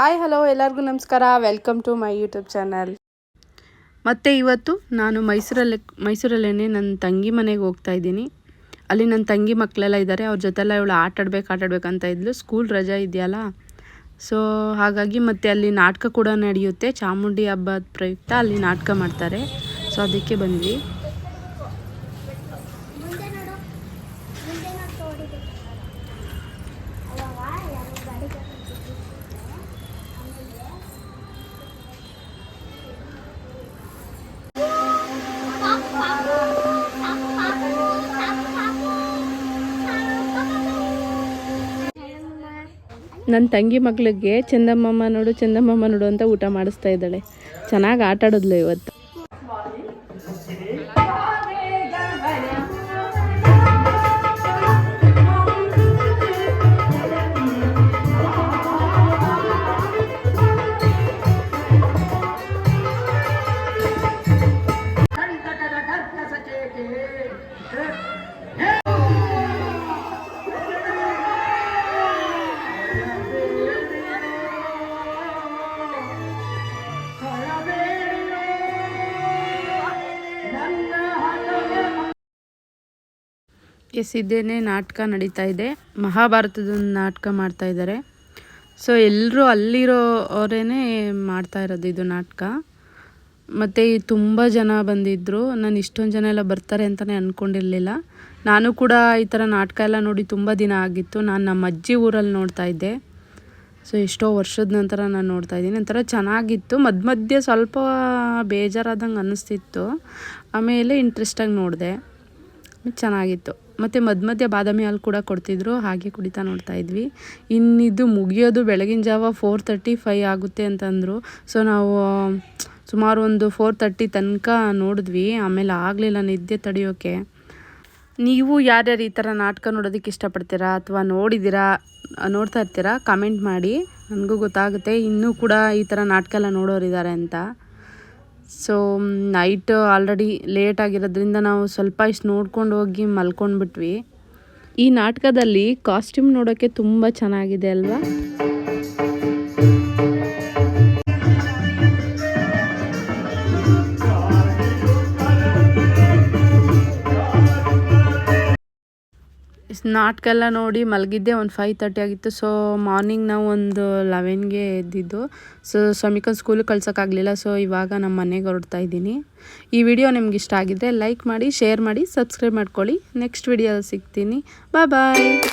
Hi hello ಎಲ್ಲರಿಗೂ ನಮಸ್ಕಾರ. Welcome to my YouTube channel ಮತ್ತು ಇವತ್ತು ನಾನು ಮೈಸೂರಲ್ಲಿ ಮೈಸೂರಲ್ಲೇ ನನ್ನ ತಂಗಿ ಮನೆಗೆ ಹೋಗ್ತಾ ಇದ್ದೀನಿ. ಅಲ್ಲಿ ನನ್ನ ತಂಗಿ ಮಕ್ಕಳೆಲ್ಲ ಇದ್ದಾರೆ. ಅವ್ರ ಜೊತೆಲ್ಲ ಇವಳು ಆಟಾಡ್ಬೇಕು ಆಟಾಡ್ಬೇಕಂತ ಆಟ ಆಡ್ಬೇಕಂತ ಇದ್ಲು. ಸ್ಕೂಲ್ ರಜಾ ಇದೆಯಲ್ಲ? ಸೊ ಹಾಗಾಗಿ ಮತ್ತೆ ಅಲ್ಲಿ ನಾಟಕ ಕೂಡ ನಡೆಯುತ್ತೆ. ಚಾಮುಂಡಿ ಹಬ್ಬದ ಪ್ರಯುಕ್ತ ಅಲ್ಲಿ ನಾಟಕ ಮಾಡ್ತಾರೆ. ಸೊ ಅದಕ್ಕೆ ಬಂದ್ವಿ. ನನ್ನ ತಂಗಿ ಮಗಳಿಗೆ, ಚಂದಮ್ಮಮ್ಮ ನೋಡು ಚಂದಮ್ಮಮ್ಮ ನೋಡು ಅಂತ ಊಟ ಮಾಡಿಸ್ತಾ ಇದ್ದಾಳೆ. ಚೆನ್ನಾಗಿ ಆಟ ಆಡಿದ್ಲು ಇವತ್ತು. ಎಸ್ ಇದೇನೆ ನಾಟಕ ನಡೀತಾ ಇದೆ. ಮಹಾಭಾರತದ ನಾಟಕ ಮಾಡ್ತಾ ಇದ್ದಾರೆ. ಸೊ ಎಲ್ಲರೂ ಅಲ್ಲಿರೋ ಅವರೇನೆ ಮಾಡ್ತಾ ಇರೋದು ಇದು ನಾಟಕ. ಮತ್ತು ತುಂಬ ಜನ ಬಂದಿದ್ದರು ನಾನು ಇಷ್ಟೊಂದು ಜನ ಎಲ್ಲ ಬರ್ತಾರೆ ಅಂತಲೇ ಅಂದ್ಕೊಂಡಿರಲಿಲ್ಲ ನಾನು ಕೂಡ ಈ ಥರ ನಾಟಕ ಎಲ್ಲ ನೋಡಿ ತುಂಬ ದಿನ ಆಗಿತ್ತು. ನಾನು ನಮ್ಮ ಅಜ್ಜಿ ಊರಲ್ಲಿ ನೋಡ್ತಾ ಇದ್ದೆ. ಸೊ ಎಷ್ಟೋ ವರ್ಷದ ನಂತರ ನಾನು ನೋಡ್ತಾ ಇದ್ದೀನಿ. ಒಂಥರ ಚೆನ್ನಾಗಿತ್ತು. ಮಧ್ಯ ಮಧ್ಯೆ ಸ್ವಲ್ಪ ಬೇಜಾರಾದಂಗೆ ಅನ್ನಿಸ್ತಿತ್ತು ಆಮೇಲೆ ಇಂಟ್ರೆಸ್ಟಾಗಿ ನೋಡಿದೆ. ಚೆನ್ನಾಗಿತ್ತು. ಮತ್ತು ಮಧ್ಯ ಮಧ್ಯ ಬಾದಾಮಿ ಹಾಲು ಕೂಡ ಕೊಡ್ತಿದ್ರು, ಹಾಗೆ ಕುಡಿತಾ ನೋಡ್ತಾ ಇದ್ವಿ. ಇನ್ನಿದು ಮುಗಿಯೋದು ಬೆಳಗಿನ ಜಾವ ಫೋರ್ ತರ್ಟಿ ಫೈ ಆಗುತ್ತೆ ಅಂತಂದರು. ಸೊ ನಾವು, ಸುಮಾರು ಒಂದು ಫೋರ್ ತರ್ಟಿ ತನಕ ನೋಡಿದ್ವಿ. ಆಮೇಲೆ ಆಗಲಿಲ್ಲ ನಿದ್ದೆ ತಡೆಯೋಕ್ಕೆ ನೀವು ಯಾರ್ಯಾರು ಈ ಥರ ನಾಟಕ ನೋಡೋದಕ್ಕೆ ಇಷ್ಟಪಡ್ತೀರಾ ಅಥವಾ ನೋಡಿದ್ದೀರಾ, ನೋಡ್ತಾ ಇರ್ತೀರಾ ಕಮೆಂಟ್ ಮಾಡಿ. ನನಗೂ ಗೊತ್ತಾಗುತ್ತೆ. ಇನ್ನೂ ಕೂಡ ಈ ಥರ ನಾಟಕ ಎಲ್ಲ ನೋಡೋರಿದ್ದಾರೆ ಅಂತ. ಸೊ ನೈಟ್ ಆಲ್ರೆಡಿ ಲೇಟ್ ಆಗಿರೋದ್ರಿಂದ ನಾವು ಸ್ವಲ್ಪ ಇಷ್ಟು ನೋಡ್ಕೊಂಡು ಹೋಗಿ ಮಲ್ಕೊಂಡ್ಬಿಟ್ವಿ. ಈ ನಾಟಕದಲ್ಲಿ ಕಾಸ್ಟ್ಯೂಮ್ ನೋಡೋಕ್ಕೆ ತುಂಬ ಚೆನ್ನಾಗಿದೆ ಅಲ್ವಾ? ನಾಟಕ ಎಲ್ಲ ನೋಡಿ ಮಲಗಿದ್ದೆ, ಒಂದು ಫೈವ್ ತರ್ಟಿ ಆಗಿತ್ತು. ಸೊ ಮಾರ್ನಿಂಗ್ ನಾವು ಒಂದು ಲೆವೆನ್ಗೆ ಎದ್ದಿದ್ದು. ಸೊ ಸಮೀಕನ್ ಸ್ಕೂಲಿಗೆ ಕಳ್ಸೋಕ್ಕಾಗಲಿಲ್ಲ ಸೊ ಇವಾಗ ನಮ್ಮ ಮನೆಗೆ ಹೊರಡ್ತಾ ಇದ್ದೀನಿ. ಈ ವಿಡಿಯೋ ನಿಮ್ಗೆ ಇಷ್ಟ ಆಗಿದ್ದರೆ ಲೈಕ್ ಮಾಡಿ ಶೇರ್ ಮಾಡಿ ಸಬ್ಸ್ಕ್ರೈಬ್ ಮಾಡ್ಕೊಳ್ಳಿ. ನೆಕ್ಸ್ಟ್ ವಿಡಿಯೋ ಸಿಗ್ತೀನಿ. ಬಾಯ್ ಬಾಯ್